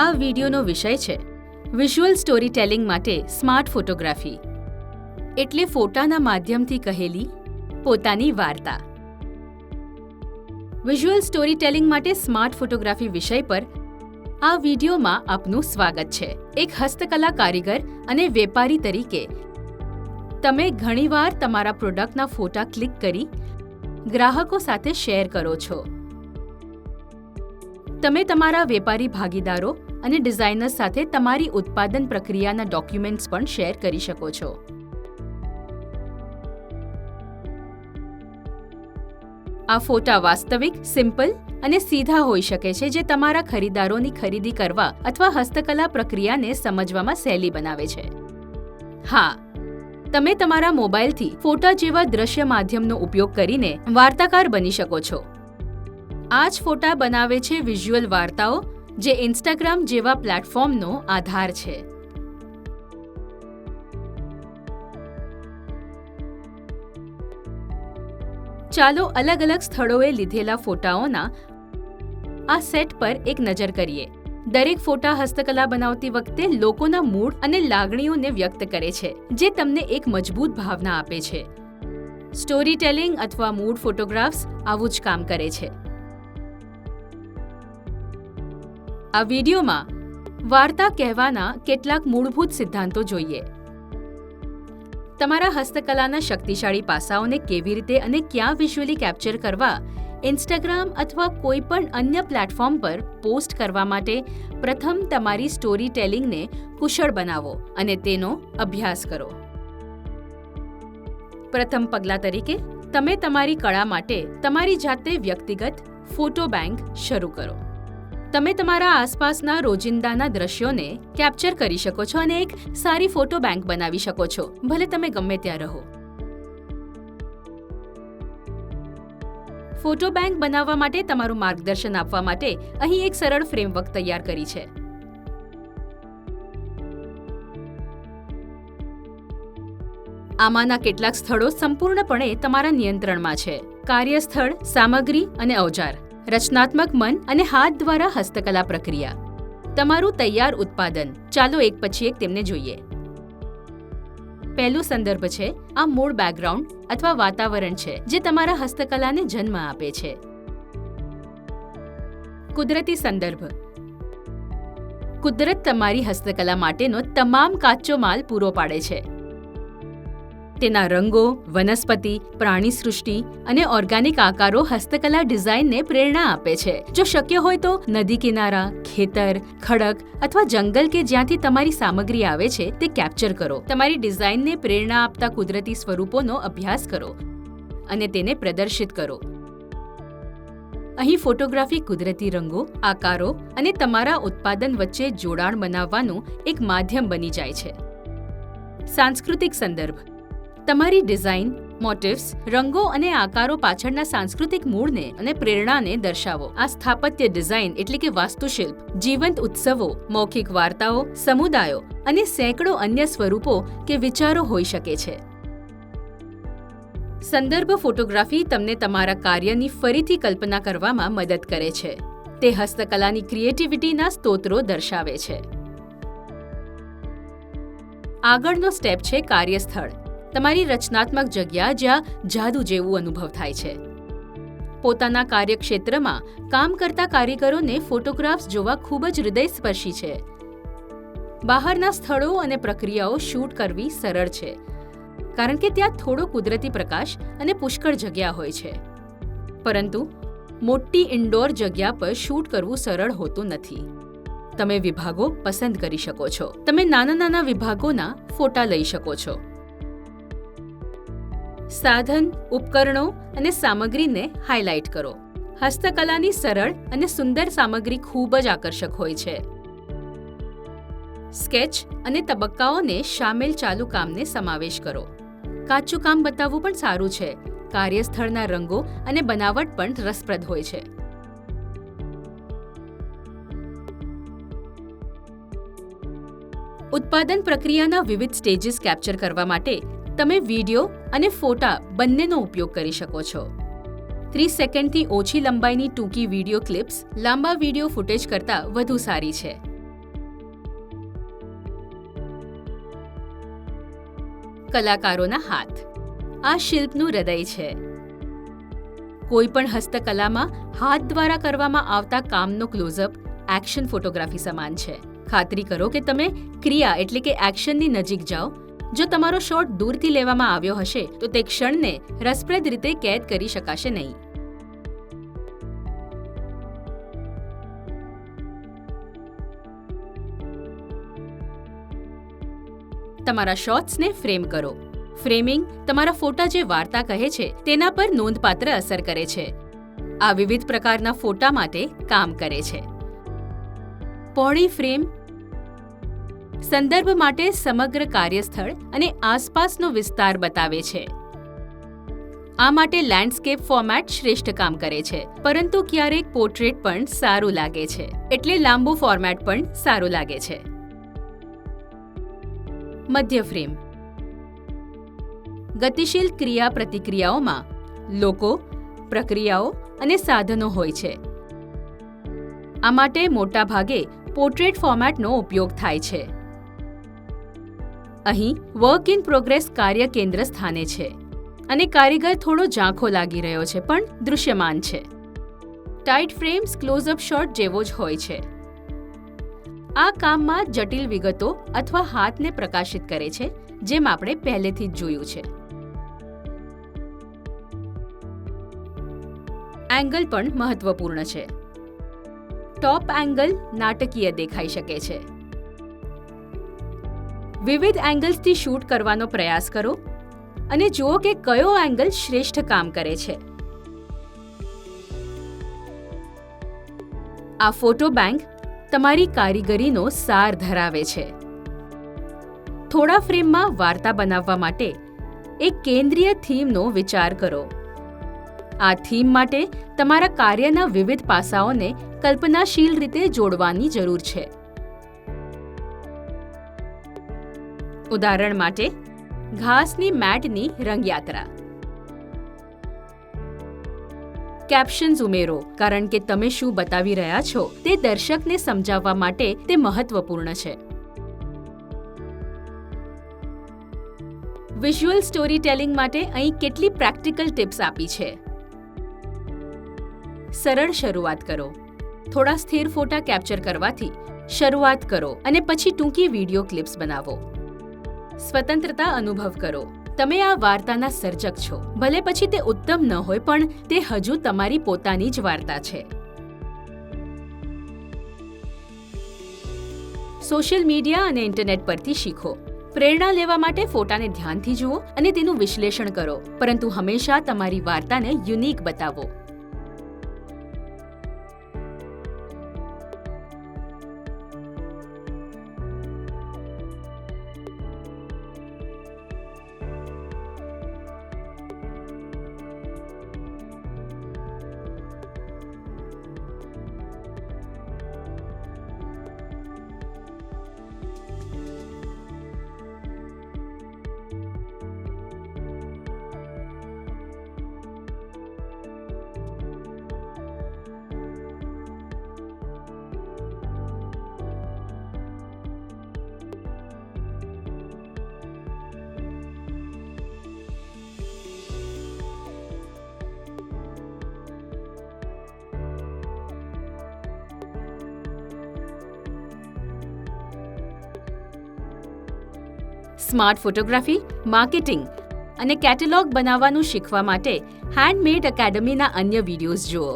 આ વિડીયોનો વિષય છે વિઝ્યુઅલ સ્ટોરી ટેલિંગ માટે સ્માર્ટ ફોટોગ્રાફી. એટલે ફોટાના માધ્યમથી કહેલી પોતાની વાર્તા. વિઝ્યુઅલ સ્ટોરી ટેલિંગ માટે સ્માર્ટ ફોટોગ્રાફી વિષય પર આ વિડિયોમાં આપનું સ્વાગત છે. એક હસ્તકલા કારીગર અને વેપારી તરીકે તમે ઘણીવાર તમારા પ્રોડક્ટના ફોટા ક્લિક કરી ગ્રાહકો સાથે શેર કરો છો. તમે તમારા વેપારી ભાગીદારો અને ડિઝાઇનર્સ સાથે તમારી ઉત્પાદન પ્રક્રિયાના ડોક્યુમેન્ટ્સ પણ શેર કરી શકો છો. આ ફોટા વાસ્તવિક, સિમ્પલ અને સીધા હોઈ શકે છે જે તમારા ખરીદારોની ખરીદી કરવા અથવા હસ્તકલા પ્રક્રિયાને સમજવામાં સહેલી બનાવે છે. હા, તમે તમારા મોબાઈલથી ફોટા જેવા દ્રશ્ય માધ્યમનો ઉપયોગ કરીને વાર્તાકાર બની શકો છો. આ જ ફોટા બનાવે છે વિઝ્યુઅલ વાર્તાઓ જે ઇન્સ્ટાગ્રામ જેવા પ્લેટફોર્મનો આધાર છે. ચાલો અલગ અલગ સ્થળોએ લીધેલા ફોટાઓના આ સેટ પર એક નજર કરીએ. દરેક ફોટા હસ્તકલા બનાવતી વખતે લોકોના મૂડ અને લાગણીઓને વ્યક્ત કરે છે, જે તમને એક મજબૂત ભાવના આપે છે. સ્ટોરી ટેલિંગ અથવા મૂડ ફોટોગ્રાફ્સ આવું જ કામ કરે છે. આ વિડીયોમાં વાર્તા કહેવાના કેટલાક મૂળભૂત સિદ્ધાંતો જોઈએ. તમારા હસ્તકલાના શક્તિશાળી પાસાઓને કેવી રીતે અને ક્યાં વિઝ્યુઅલી કેપ્ચર કરવા ઇન્સ્ટાગ્રામ અથવા કોઈ પણ અન્ય પ્લેટફોર્મ પર પોસ્ટ કરવા માટે પ્રથમ તમારી સ્ટોરી ટેલિંગને કુશળ બનાવો અને તેનો અભ્યાસ કરો. પ્રથમ પગલા તરીકે, તમે તમારી કળા માટે તમારી જાતે વ્યક્તિગત ફોટો બેંક શરૂ કરો. તમે તમારા આસપાસના રોજિંદાના દ્રશ્યોને કેપ્ચર કરી શકો છો અને એક સારી ફોટો બેંક બનાવી શકો છો, ભલે તમે ગમે ત્યાં રહો. ફોટો બેંક બનાવવા માટે તમારું માર્ગદર્શન આપવા માટે અહીં એક સરળ ફ્રેમવર્ક તૈયાર કરી છે. આમાંના કેટલાક સ્થળો સંપૂર્ણપણે તમારા નિયંત્રણમાં છે. કાર્યસ્થળ, સામગ્રી અને અવજાર રચનાત્મક મન અને હાથ દ્વારા હસ્તકલા પ્રક્રિયા. તમારું તૈયાર ઉત્પાદન. ચાલો એક પછી એક તેમને જોઈએ. પહેલું સંદર્ભ છે, આ મૂળ બેકગ્રાઉન્ડ અથવા વાતાવરણ છે, જે તમારા હસ્તકલાને જન્મ આપે છે. કુદરતી સંદર્ભ. કુદરત તમારી હસ્તકલા માટેનો તમામ કાચો માલ પૂરો પાડે છે. તેના રંગો, વનસ્પતિ પ્રાણી સૃષ્ટિ અને ઓર્ગેનિક આકારો હસ્તકલા ડિઝાઇનને પ્રેરણા આપે છે. જો શક્ય હોય તો નદી કિનારા, ખેતર, ખડક અથવા જંગલ કે જ્યાંથી તમારી સામગ્રી આવે છે તે કેપ્ચર કરો. તમારી ડિઝાઇનને પ્રેરણા આપતા કુદરતી સ્વરૂપોનો અભ્યાસ કરો અને તેને પ્રદર્શિત કરો. અહીં ફોટોગ્રાફી કુદરતી રંગો, આકારો અને તમારા ઉત્પાદન વચ્ચે જોડાણ બનાવવાનું એક માધ્યમ બની જાય છે. સાંસ્કૃતિક સંદર્ભ. તમારી ડિઝાઇન, મોટિવ્સ, રંગો અને આકારો પાછળના સાંસ્કૃતિક મૂળને અને પ્રેરણાને દર્શાવો. આ સ્થાપત્ય ડિઝાઇન એટલે કે વાસ્તુશિલ્પ, જીવંત ઉત્સવો, મૌખિક વાર્તાઓ, સમુદાયો અને સેંકડો અન્ય સ્વરૂપો કે વિચારો હોઈ શકે છે. સંદર્ભ ફોટોગ્રાફી તમને તમારા કાર્યની ફરીથી કલ્પના કરવામાં મદદ કરે છે. તે હસ્તકલાની ક્રિએટિવિટીના સ્તોત્રો દર્શાવે છે. આગળનો સ્ટેપ છે કાર્યસ્થળ. તમારી રચનાત્મક જગ્યા જ્યાં જાદુ જેવું અનુભવ થાય છે. પોતાના કાર્યક્ષેત્રમાં કામ કરતા કારીગરોને ફોટોગ્રાફ્સ જોવા ખૂબ જ હૃદયસ્પર્શી છે. બહારના સ્થળો અને પ્રક્રિયાઓ શૂટ કરવી સરળ છે, કારણ કે ત્યાં થોડો કુદરતી પ્રકાશ અને પુષ્કળ જગ્યા હોય છે. પરંતુ મોટી ઇન્ડોર જગ્યા પર શૂટ કરવું સરળ હોતું નથી. તમે વિભાગો પસંદ કરી શકો છો. તમે નાના નાના વિભાગોના ફોટા લઈ શકો છો. સાધન, ઉપકરણો અને સામગ્રીને હાઇલાઇટ કરો. હસ્તકલાની સરળ અને સુંદર સામગ્રી ખૂબ જ આકર્ષક હોય છે. સ્કેચ અને તબક્કાઓને શામેલ ચાલુ કામને સમાવેશ કરો. કાચું કામ બતાવવું પણ સારું છે. કાર્યસ્થળના રંગો અને બનાવટ પણ રસપ્રદ હોય છે. ઉત્પાદન પ્રક્રિયાના વિવિધ સ્ટેજીસ કેપ્ચર કરવા માટે તમે વિડિયો અને ફોટા બંનેનો ઉપયોગ કરી શકો છો. ત્રીસ સેકન્ડથી ઓછી લંબાઈની ટૂંકી વીડિયો ક્લિપ્સ લાંબા વીડિયો ફૂટેજ કરતાં વધુ સારી છે. કલાકારોના હાથ. આ શિલ્પનું હૃદય છે. કોઈપણ હસ્તકલામાં હાથ દ્વારા કરવામાં આવતા કામનો ક્લોઝઅપ એક્શન ફોટોગ્રાફી સમાન છે. ખાતરી કરો કે તમે ક્રિયા એટલે કે એક્શનની નજીક જાઓ જો તમારો શોટ દૂરથી લેવામાં આવ્યો હશે, તો તે ક્ષણને રસપ્રદ રીતે કેદ કરી શકાશે નહીં. તમારા શોટ્સને ફ્રેમ કરો. ફ્રેમિંગ તમારા ફોટા જે વાર્તા કહે છે, તેના પર નોંધપાત્ર અસર કરે છે. આ વિવિધ પ્રકારના ફોટા માટે કામ કરે છે. પહોળી ફ્રેમ સંદર્ભ માટે સમગ્ર કાર્યસ્થળ અને આસપાસનો વિસ્તાર બતાવે છે. આ માટે લેન્ડસ્કેપ ફોર્મેટ શ્રેષ્ઠ કામ કરે છે, પરંતુ ક્યારેક પોર્ટ્રેટ પણ સારું લાગે છે, એટલે લાંબુ ફોર્મેટ પણ સારું લાગે છે. મધ્ય ફ્રેમ ગતિશીલ ક્રિયા પ્રતિક્રિયાઓમાં લોકો, પ્રક્રિયાઓ અને સાધનો હોય છે. આ માટે મોટાભાગે પોર્ટ્રેટ ફોર્મેટનો ઉપયોગ થાય છે. અહીં વર્ક ઇન પ્રોગ્રેસ કાર્ય કેન્દ્ર સ્થાને છે અને કારીગર થોડો ઝાંખો લાગી રહ્યો છે, પણ દૃશ્યમાન છે. ટાઇટ ફ્રેમ્સ ક્લોઝઅપ શોટ જેવો જ હોય છે. આ કામમાં જટિલ વિગતો અથવા હાથને પ્રકાશિત કરે છે, જેમ આપણે પહેલેથી જ જોયું છે. એંગલ પણ મહત્વપૂર્ણ છે. ટોપ એંગલ નાટકીય દેખાઈ શકે છે. વિવિધ એંગલ્સથી શૂટ કરવાનો પ્રયાસ કરો અને જુઓ કે કયો એંગલ શ્રેષ્ઠ કામ કરે છે. આ ફોટો બેંક તમારી કારીગરીનો સાર ધરાવે છે. થોડા ફ્રેમમાં વાર્તા બનાવવા માટે એક કેન્દ્રીય થીમનો વિચાર કરો. આ થીમ માટે તમારા કાર્યના વિવિધ પાસાઓને કલ્પનાશીલ રીતે જોડવાની જરૂર છે. ઉદાહરણ માટે, ઘાસની મેટની રંગયાત્રા. કેપ્શન્સ ઉમેરો, કારણ કે તમે શું બતાવી રહ્યા છો તે દર્શકને સમજાવવા માટે તે મહત્વપૂર્ણ છે. વિઝ્યુઅલ સ્ટોરી ટેલિંગ માટે અહીં કેટલી પ્રેક્ટિકલ ટિપ્સ આપી છે? સરળ શરૂઆત કરો. થોડા સ્થિર ફોટા કેપ્ચર કરવાથી શરૂઆત કરો અને પછી ટૂંકી વીડિયો ક્લિપ્સ બનાવો. સ્વતંત્રતા અનુભવ કરો. તમે આ વાર્તાના સર્જક છો. ભલે પછી તે ઉત્તમ ન હોય, પણ તે હજુ તમારી પોતાની જ વાર્તા છે. સોશિયલ મીડિયા અને ઇન્ટરનેટ પરથી શીખો. પ્રેરણા લેવા માટે ફોટાને ધ્યાનથી જુઓ અને તેનું વિશ્લેષણ કરો. પરંતુ હંમેશા તમારી વાર્તાને યુનિક બતાવો. સ્માર્ટ ફોટોગ્રાફી માર્કેટિંગ અને કેટલોગ બનાવવાનું શીખવા માટે હેન્ડમેડ એકેડમીના અન્ય વિડીયોઝ જુઓ.